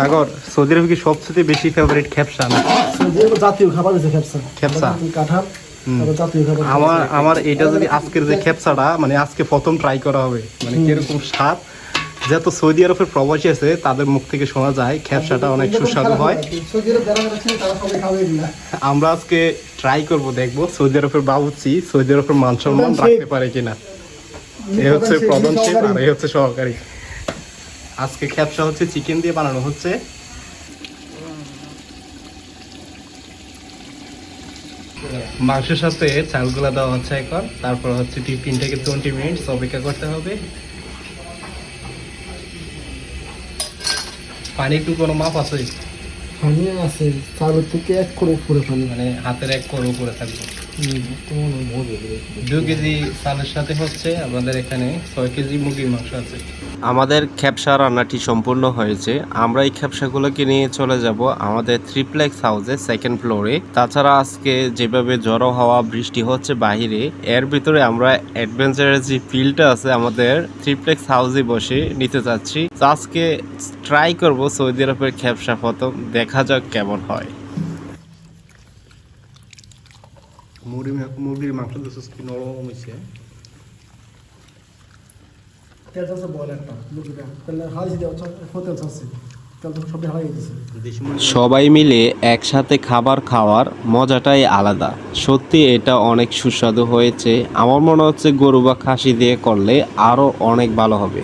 সাগর Saudi আরবে কি সবচেয়ে বেশি ফেভারিট খেপসা না জাতীয় খাবার হচ্ছে খেপসা খেপসা। কাঁঠাল আমার আমার এটা যদি আজকের যে খেপসাটা মানে আজকে প্রথম ট্রাই করা হবে মানে কীরকম স্বাদ? যত সৌদি আরবের প্রবাসী আছে তাদের মুখ থেকে শোনা যায় খেপসাটা অনেক সুস্বাদু হয়। আমরা আজকে ট্রাই করব দেখব সৌদি আরবের বাবুচি সৌদি আরবের মান সম্মান রাখতে পারে কিনা। এ হচ্ছে প্রধান শেফ আর এ হচ্ছে সহকারী। আজকে খেপসা হচ্ছে চিকেন দিয়ে বানানো হচ্ছে। মাংসের সাথে চালগুলা দেওয়া হচ্ছে এখন। তারপর হচ্ছে ফিফটিন থেকে টোয়েন্টি মিনিটস অপেক্ষা করতে হবে। পানি একটু কোনো মাপ আছে? পানি আছে চালের থেকে এক করে উপরে পানি। মানে হাতের এক করে উপরে থাকবে। দু কেজি চালের সাথে হচ্ছে আমাদের এখানে ছয় কেজি মুরগির মাংস আছে। আমাদের খ্যাপসা রান্নাটি সম্পূর্ণ হয়েছে। আমরা এই খ্যাপসাগুলোকে নিয়ে চলে যাব আমাদের থ্রিপ্লেক্স হাউসে সেকেন্ড ফ্লোরে তাছাড়া আজকে যেভাবে জড়ো হওয়া বৃষ্টি হচ্ছে বাইরে এর ভিতরে আমরা অ্যাডভেঞ্চারের যে ফিল্ডটা আছে আমাদের থ্রিপ্লেক্স হাউসে বসে নিতে চাচ্ছি আজকে ট্রাই করব সৌদি আরবের খ্যাপসা প্রথম, দেখা যাক কেমন হয়। মুরগি মুরগির মাংস কি নরম হয়েছে তেল বল একটা মুরগিটা। তাহলে দেওয়া মুরগি সবাই মিলে একসাথে খাবার খাওয়ার মজাটাই আলাদা। সত্যি এটা অনেক সুস্বাদু হয়েছে। আমার মনে হচ্ছে গরু বা খাসি দিয়ে করলে আরও অনেক ভালো হবে।